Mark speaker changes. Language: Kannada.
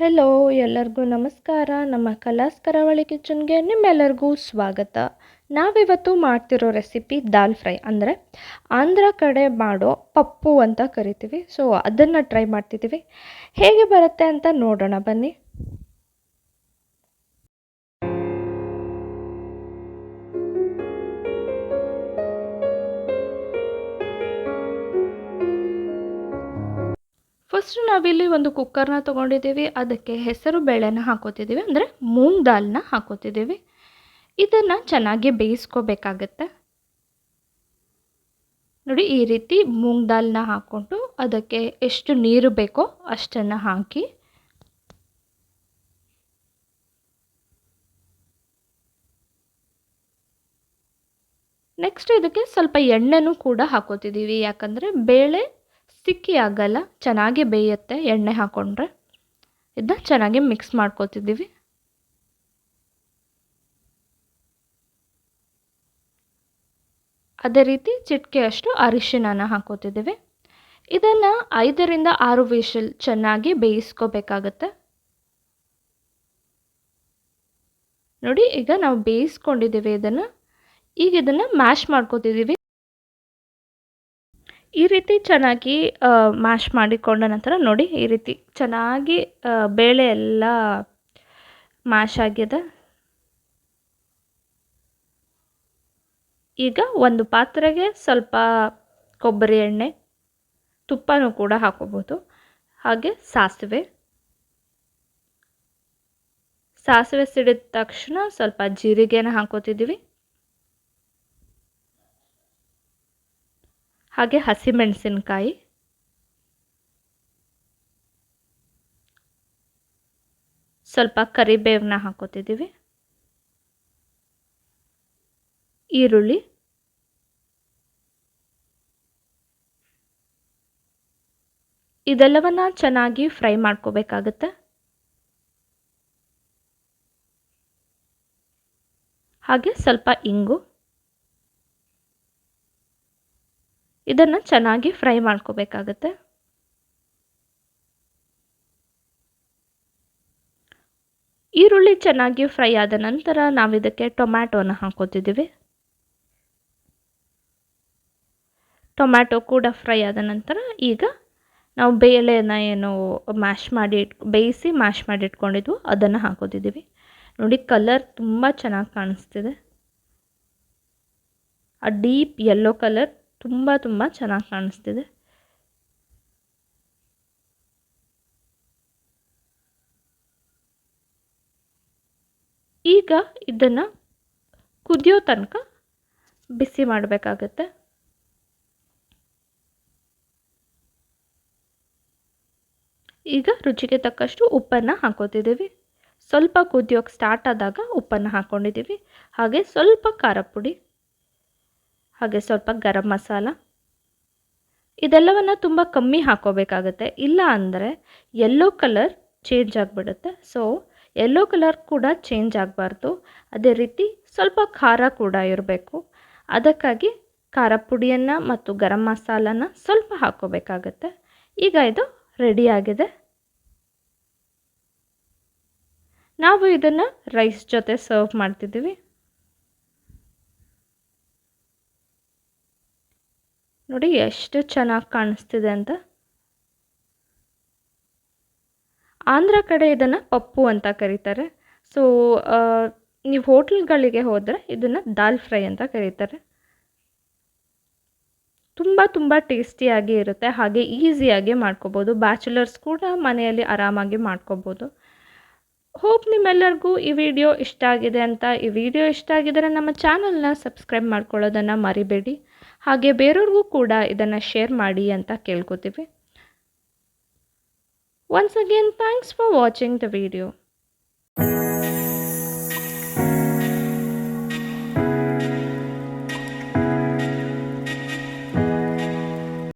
Speaker 1: ಹೆಲೋ ಎಲ್ಲರಿಗೂ ನಮಸ್ಕಾರ. ನಮ್ಮ ಕಲಾಸ್ ಕರಾವಳಿ ಕಿಚನ್ಗೆ ನಿಮ್ಮೆಲ್ಲರಿಗೂ ಸ್ವಾಗತ. ನಾವಿವತ್ತು ಮಾಡ್ತಿರೋ ರೆಸಿಪಿ ದಾಲ್ ಫ್ರೈ ಅಂದರೆ ಆಂಧ್ರ ಕಡೆ ಮಾಡೋ ಪಪ್ಪು ಅಂತ ಕರಿತೀವಿ. ಸೊ ಅದನ್ನು ಟ್ರೈ ಮಾಡ್ತಿದ್ದೀವಿ. ಹೇಗೆ ಬರುತ್ತೆ ಅಂತ ನೋಡೋಣ ಬನ್ನಿ. ಫಸ್ಟ್ ನಾವಿಲ್ಲಿ ಒಂದು ಕುಕ್ಕರ್ನ ತೊಗೊಂಡಿದ್ದೀವಿ. ಅದಕ್ಕೆ ಹೆಸರು ಬೇಳೆನ ಹಾಕೋತಿದ್ದೀವಿ. ಅಂದರೆ ಮೂಂಗ್ ದಾಲ್ನ ಹಾಕೋತಿದ್ದೀವಿ. ಇದನ್ನು ಚೆನ್ನಾಗಿ ಬೇಯಿಸ್ಕೋಬೇಕಾಗತ್ತೆ. ನೋಡಿ, ಈ ರೀತಿ ಮೂಂಗ್ ದಾಲ್ನ ಹಾಕ್ಕೊಂಡು ಅದಕ್ಕೆ ಎಷ್ಟು ನೀರು ಬೇಕೋ ಅಷ್ಟನ್ನು ಹಾಕಿ. ನೆಕ್ಸ್ಟ್ ಇದಕ್ಕೆ ಸ್ವಲ್ಪ ಎಣ್ಣೆನೂ ಕೂಡ ಹಾಕೋತಿದ್ದೀವಿ. ಯಾಕಂದರೆ ಬೇಳೆ ಸ್ಟಿಕ್ಕಿ ಆಗಲ್ಲ, ಚೆನ್ನಾಗಿ ಬೇಯುತ್ತೆ, ಎಣ್ಣೆ ಹಾಕ್ಕೊಂಡ್ರೆ ಇದನ್ನ ಚೆನ್ನಾಗಿ ಮಿಕ್ಸ್ ಮಾಡ್ಕೋತಿದ್ದೀವಿ. ಅದೇ ರೀತಿ ಚಿಟಿಕೆಯಷ್ಟು ಅರಿಶಿಣನ ಹಾಕೋತಿದ್ದೀವಿ. ಇದನ್ನು ಐದರಿಂದ ಆರು ವಿಷಲ್ ಚೆನ್ನಾಗಿ ಬೇಯಿಸ್ಕೋಬೇಕಾಗತ್ತೆ. ನೋಡಿ, ಈಗ ನಾವು ಬೇಯಿಸ್ಕೊಂಡಿದ್ದೀವಿ ಇದನ್ನು. ಈಗ ಇದನ್ನು ಮ್ಯಾಶ್ ಮಾಡ್ಕೋತಿದ್ದೀವಿ. ಈ ರೀತಿ ಚೆನ್ನಾಗಿ ಮ್ಯಾಶ್ ಮಾಡಿಕೊಂಡ ನಂತರ ನೋಡಿ ಈ ರೀತಿ ಚೆನ್ನಾಗಿ ಬೇಳೆ ಎಲ್ಲ ಮ್ಯಾಶ್ ಆಗಿದೆ ಈಗ ಒಂದು ಪಾತ್ರೆಗೆ ಸ್ವಲ್ಪ ಕೊಬ್ಬರಿ ಎಣ್ಣೆ, ತುಪ್ಪನೂ ಕೂಡ ಹಾಕೋಬೋದು. ಹಾಗೆ ಸಾಸಿವೆ. ಸಾಸಿವೆ ಸಿಡಿದ ತಕ್ಷಣ ಸ್ವಲ್ಪ ಜೀರಿಗೆನ ಹಾಕೋತಿದ್ದೀವಿ. ಹಾಗೆ ಹಸಿಮೆಣಸಿನ್ಕಾಯಿ. ಸ್ವಲ್ಪ ಕರಿಬೇವನ್ನ ಹಾಕೋತಿದ್ದೀವಿ. ಈರುಳ್ಳಿ. ಇದೆಲ್ಲವನ್ನ ಚೆನ್ನಾಗಿ ಫ್ರೈ ಮಾಡ್ಕೋಬೇಕಾಗತ್ತೆ. ಹಾಗೆ ಸ್ವಲ್ಪ ಇಂಗು. ಇದನ್ನು ಚೆನ್ನಾಗಿ ಫ್ರೈ ಮಾಡ್ಕೋಬೇಕಾಗತ್ತೆ. ಈರುಳ್ಳಿ ಚೆನ್ನಾಗಿ ಫ್ರೈ ಆದ ನಂತರ ನಾವು ಇದಕ್ಕೆ ಟೊಮ್ಯಾಟೋನ ಹಾಕೋತಿದ್ದೀವಿ. ಟೊಮ್ಯಾಟೊ ಕೂಡ ಫ್ರೈ ಆದ ನಂತರ ಈಗ ನಾವು ಬೇಳೆನ ಏನು ಮ್ಯಾಶ್ ಮಾಡಿ ಬೇಯಿಸಿ ಮ್ಯಾಶ್ ಮಾಡಿ ಇಟ್ಕೊಂಡಿದ್ವು, ಅದನ್ನು ಹಾಕೋತಿದ್ದೀವಿ. ನೋಡಿ, ಕಲರ್ ತುಂಬ ಚೆನ್ನಾಗಿ ಕಾಣಿಸ್ತಿದೆ. ಆ ಡೀಪ್ ಯೆಲ್ಲೋ ಕಲರ್ ತುಂಬ ತುಂಬ ಚೆನ್ನಾಗಿ ಕಾಣಿಸ್ತಿದೆ. ಈಗ ಇದನ್ನು ಕುದಿಯೋ ತನಕ ಬಿಸಿ ಮಾಡಬೇಕಾಗತ್ತೆ. ಈಗ ರುಚಿಗೆ ತಕ್ಕಷ್ಟು ಉಪ್ಪನ್ನು ಹಾಕೋತಿದ್ದೀವಿ. ಸ್ವಲ್ಪ ಕುದಿಯೋಕ್ಕೆ ಸ್ಟಾರ್ಟ್ ಆದಾಗ ಉಪ್ಪನ್ನು ಹಾಕ್ಕೊಂಡಿದ್ದೀವಿ ಹಾಗೆ ಸ್ವಲ್ಪ ಖಾರ ಪುಡಿ. ಹಾಗೆ ಸ್ವಲ್ಪ ಗರಂ ಮಸಾಲ. ಇದೆಲ್ಲವನ್ನು ತುಂಬ ಕಮ್ಮಿ ಹಾಕೋಬೇಕಾಗತ್ತೆ. ಇಲ್ಲ ಅಂದರೆ ಯೆಲ್ಲೋ ಕಲರ್ ಚೇಂಜ್ ಆಗಿಬಿಡುತ್ತೆ. ಸೊ ಯೆಲ್ಲೋ ಕಲರ್ ಕೂಡ ಚೇಂಜ್ ಆಗಬಾರ್ದು. ಅದೇ ರೀತಿ ಸ್ವಲ್ಪ ಖಾರ ಕೂಡ ಇರಬೇಕು. ಅದಕ್ಕಾಗಿ ಖಾರ ಪುಡಿಯನ್ನು ಮತ್ತು ಗರಂ ಮಸಾಲನ ಸ್ವಲ್ಪ ಹಾಕೋಬೇಕಾಗತ್ತೆ. ಈಗ ಇದು ರೆಡಿಯಾಗಿದೆ ನಾವು ಇದನ್ನು ರೈಸ್ ಜೊತೆ ಸರ್ವ್ ಮಾಡ್ತಿದ್ದೀವಿ. ನೋಡಿ ಎಷ್ಟು ಚೆನ್ನಾಗಿ ಕಾಣಿಸ್ತಿದೆ ಅಂತ. ಆಂಧ್ರ ಕಡೆ ಇದನ್ನು ಪಪ್ಪು ಅಂತ ಕರೀತಾರೆ. ಸೊ ನೀವು ಹೋಟ್ಲ್ಗಳಿಗೆ ಹೋದರೆ ಇದನ್ನು ದಾಲ್ ಫ್ರೈ ಅಂತ ಕರೀತಾರೆ. ತುಂಬ ತುಂಬ ಟೇಸ್ಟಿಯಾಗಿ ಇರುತ್ತೆ. ಹಾಗೆ ಈಸಿಯಾಗಿ ಮಾಡ್ಕೋಬೋದು. ಬ್ಯಾಚುಲರ್ಸ್ ಕೂಡ ಮನೆಯಲ್ಲಿ ಆರಾಮಾಗಿ ಮಾಡ್ಕೋಬೋದು. ಹೋಪ್ ನಿಮ್ಮೆಲ್ಲರಿಗೂ ಈ ವಿಡಿಯೋ ಇಷ್ಟ ಆಗಿದೆ ಅಂತ. ಈ ವಿಡಿಯೋ ಇಷ್ಟ ಆಗಿದ್ದರೆ ನಮ್ಮ ಚಾನಲ್ನ ಸಬ್ಸ್ಕ್ರೈಬ್ ಮಾಡ್ಕೊಳ್ಳೋದನ್ನು ಮರಿಬೇಡಿ. ಹಾಗೆ ಬೇರೆಯವ್ರಿಗೂ ಕೂಡ ಇದನ್ನು ಶೇರ್ ಮಾಡಿ ಅಂತ ಕೇಳ್ಕೊತೀವಿ. Once again thanks for watching the video